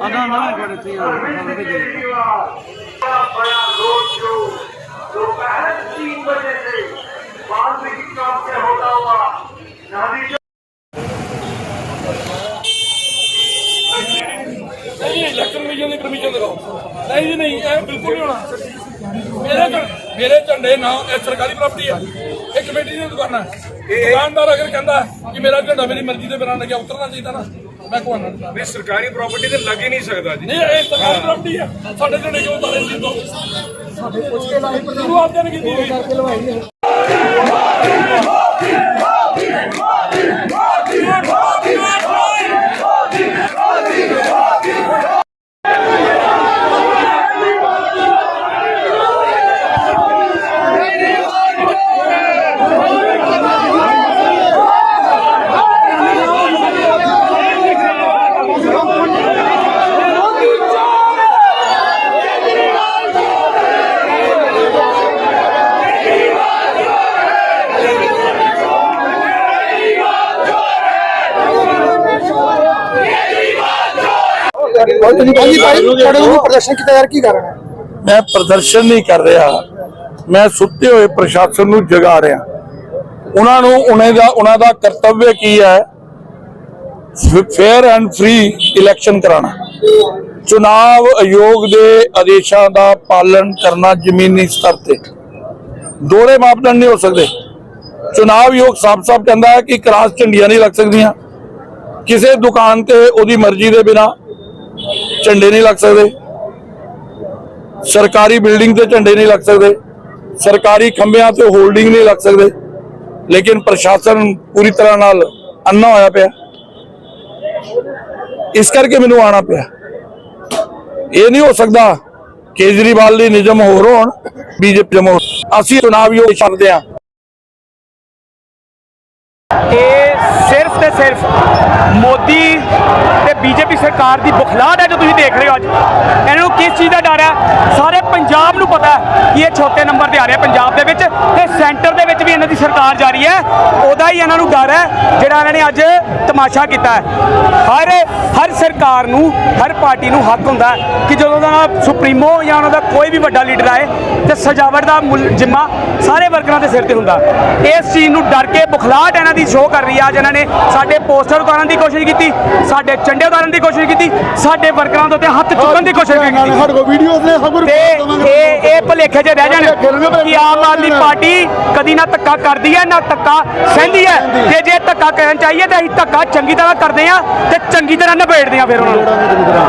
ਆਨਾ ਨਾ ਬੜੇ ਤੀ ਆ बड़ा रोड शो दोपहर तीन बजे से वाल्मीकि चौक से होता हुआ गांधी ਨਹੀਂ ਇਲੈਕਸ਼ਨ ਕਮਿਸ਼ਨ ਦੀ ਪਰਮਿਸ਼ਨ ਦਿਖਾਓ ਨਹੀਂ ਜੀ ਨਹੀਂ ਇਹ ਬਿਲਕੁਲ ਨਹੀਂ ਹੋਣਾ ਮੇਰੇ ਝੰ- ਮੇਰੇ ਝੰਡੇ ਨਾ ਇਹ ਸਰਕਾਰੀ ਪ੍ਰਾਪਰਟੀ ਹੈ ਇਹ ਕਮੇਟੀ ਦੀ ਦੁਕਾਨਾਂ ਹੈ ਦੁਕਾਨਦਾਰ ਅਗਰ ਕਹਿੰਦਾ ਕਿ ਮੇਰਾ ਝੰਡਾ ਮੇਰੀ ਮਰਜ਼ੀ ਦੇ ਬਿਨਾਂ ਲੱਗਿਆ ਉਤਰਨਾ ਚਾਹੀਦਾ ਨਾ ਮੈਂ ਕਹਾਣਾ ਨਹੀਂ ਸਰਕਾਰੀ ਪ੍ਰਾਪਰਟੀ ਤੇ ਲੱਗ ਹੀ ਨਹੀਂ ਸਕਦਾ ਜੀ। ਨਹੀਂ ਇਹ ਸਰਕਾਰੀ ਪ੍ਰਾਪਰਟੀ ਹੈ ਸਾਡੇ ਝੰਡੇ ਕਿਉਂ ਉਤਾਰੇ ਸੀ ਤੋਂ ਸਾਡੇ ਪੁੱਛ ਕੇ ਲਾਈ ਹਾਂਜੀ ਭਾਈ ਤੁਹਾਡੇ ਵੱਲੋਂ ਪ੍ਰਦਰਸ਼ਨ ਕੀਤਾ ਯਾਰ ਕੀ ਕਾਰਨ ਹੈ? ਮੈਂ ਪ੍ਰਦਰਸ਼ਨ ਨਹੀਂ ਕਰ ਰਿਹਾ। ਮੈਂ ਸੁੱਤੇ ਹੋਏ ਪ੍ਰਸ਼ਾਸਨ ਨੂੰ ਜਗਾ ਰਿਹਾ। ਉਹਨਾਂ ਨੂੰ ਉਹਨਾਂ ਦਾ ਉਹਨਾਂ ਦਾ ਕਰਤੱਵ ਕੀ ਹੈ? ਫੇਅਰ ਐਂਡ ਫ੍ਰੀ ਇਲੈਕਸ਼ਨ ਕਰਾਉਣਾ। ਚੁਣਾਵ ਆਯੋਗ ਦੇ ਆਦੇਸ਼ਾਂ ਦਾ ਪਾਲਣ ਕਰਨਾ ਜ਼ਮੀਨੀ ਸਤਰ ਤੇ। ਦੋਹਰੇ ਮਾਪਦੰਡ ਨਹੀਂ ਹੋ ਸਕਦੇ। ਚੁਣਾਵ ਆਯੋਗ ਸਾਫ਼-ਸਾਫ਼ ਕਹਿੰਦਾ ਹੈ ਕਿ ਕ੍ਰਾਸ ਝੰਡੀਆਂ ਨਹੀਂ ਲੱਗ ਸਕਦੀਆਂ। ਕਿਸੇ ਦੁਕਾਨ ਤੇ ਉਹਦੀ ਮਰਜ਼ੀ ਦੇ ਬਿਨਾ ਝੰਡੇ ਨਹੀਂ ਲੱਗ ਸਕਦੇ। ਸਰਕਾਰੀ ਬਿਲਡਿੰਗ ਤੇ ਝੰਡੇ ਨਹੀਂ ਲੱਗ ਸਕਦੇ। ਸਰਕਾਰੀ ਖੰਭਿਆਂ ਤੇ ਹੋਲਡਿੰਗ ਨਹੀਂ ਲੱਗ ਸਕਦੇ। ਲੇਕਿਨ ਪ੍ਰਸ਼ਾਸਨ ਪੂਰੀ ਤਰ੍ਹਾਂ ਨਾਲ ਅੰਨਾ ਹੋਇਆ ਪਿਆ। ਇਸ ਕਰਕੇ ਮੈਨੂੰ ਆਣਾ ਪਿਆ। ਇਹ ਨਹੀਂ ਹੋ ਸਕਦਾ ਕੇਜਰੀਵਾਲ ਦੇ ਨਿਯਮ ਹੋਰ ਹੋਣ, ਬੀਜੇਪੀ ਜਮ ਅਸੀਂ ਚੁਣਾਵ ਯੋਗ ਛੱਡਦੇ ਹਾਂ। ਇਹ ਸਿਰਫ ਤੇ ਸਿਰਫ ਮੋਦੀ ਤੇ ਬੀਜੇਪੀ ਸਰਕਾਰ ਦੀ ਬੁਖਲਾਹਟ ਹੈ ਜੋ ਤੁਸੀਂ ਦੇਖ ਰਹੇ ਹੋ ਅੱਜ। ਇਹਨਾਂ ਨੂੰ ਕਿਸ ਚੀਜ਼ ਦਾ ਡਰ ਹੈ? ਸਾਰੇ ਪੰਜਾਬ ਨੂੰ ਪਤਾ ਹੈ ਕਿ ਇਹ ਛੋਟੇ ਨੰਬਰ ਤੇ ਆ ਰਿਹਾ ਪੰਜਾਬ ਦੇ ਵਿੱਚ ਤੇ ਸੈਂਟਰ ਦੇ ਵਿੱਚ ਵੀ ਇਹਨਾਂ ਦੀ ਸਰਕਾਰ ਜਾ ਰਹੀ ਹੈ। ਉਹਦਾ ਹੀ ਇਹਨਾਂ ਨੂੰ ਡਰ ਹੈ, ਜਿਹੜਾ ਇਹਨਾਂ ਨੇ ਅੱਜ ਤਮਾਸ਼ਾ ਕੀਤਾ ਹੈ। ਹਰ ਹਰ ਸਰਕਾਰ ਨੂੰ, ਹਰ ਪਾਰਟੀ ਨੂੰ ਹੱਕ ਹੁੰਦਾ ਕਿ ਜਦੋਂ ਦਾ ਸੁਪਰੀਮੋ ਜਾਂ ਉਹਨਾਂ ਦਾ ਕੋਈ ਵੀ ਵੱਡਾ ਲੀਡਰ ਆਏ ਤੇ ਸਜਾਵਟ ਦਾ ਮੁੱਲ, ਜਿੰਮਾ ਸਾਰੇ ਵਰਕਰਾਂ ਦੇ ਸਿਰ ਤੇ ਹੁੰਦਾ। ਇਸ ਚੀਜ਼ ਨੂੰ ਡਰ ਕੇ ਬੁਖਲਾਹਟ ਇਹਨਾਂ ਦੀ ਸ਼ੋਅ ਕਰ ਰਹੀ ਹੈ। ਅੱਜ ਇਹਨਾਂ ਨੇ ਸਾਡੇ ਪੋਸਟਰ ਉਤਾਰਨ ਦੀ ਕੋਸ਼ਿਸ਼ ਕੀਤੀ, ਸਾਡੇ ਝੰਡੇ ਉਤਾਰਨ ਦੀ ਕੋਸ਼ਿਸ਼ ਕੀਤੀ ਸਾਡੇ ਵਰਕਰਾਂ ਦੇ ਉੱਤੇ ਹੱਥ ਚੁੱਕਣ ਦੀ ਕੋਸ਼ਿਸ਼ ਕੀਤੀ। ਸਾਡੇ ਕੋਲ ਵੀਡੀਓਜ਼ ਨੇ ਸਭ ਤੇ ਇਹ ਇਹ ਭਲੇਖੇ 'ਚ ਰਹਿ ਜਾਣ ਕਿ ਆਮ ਆਦਮੀ ਪਾਰਟੀ ਕਦੀ ਨਾ ਧੱਕਾ ਕਰਦੀ ਹੈ ਨਾ ਧੱਕਾ ਸਹਿੰਦੀ ਹੈ। ਤੇ ਜੇ ਧੱਕਾ ਕਰਨ ਚਾਹੀਏ ਤਾਂ ਅਸੀਂ ਧੱਕਾ ਚੰਗੀ ਤਰ੍ਹਾਂ ਕਰਦੇ ਆ ਤੇ ਚੰਗੀ ਤਰ੍ਹਾਂ ਨਿਬੇੜਦੇ ਆ ਫਿਰ ਉਹਨਾਂ ਨੂੰ।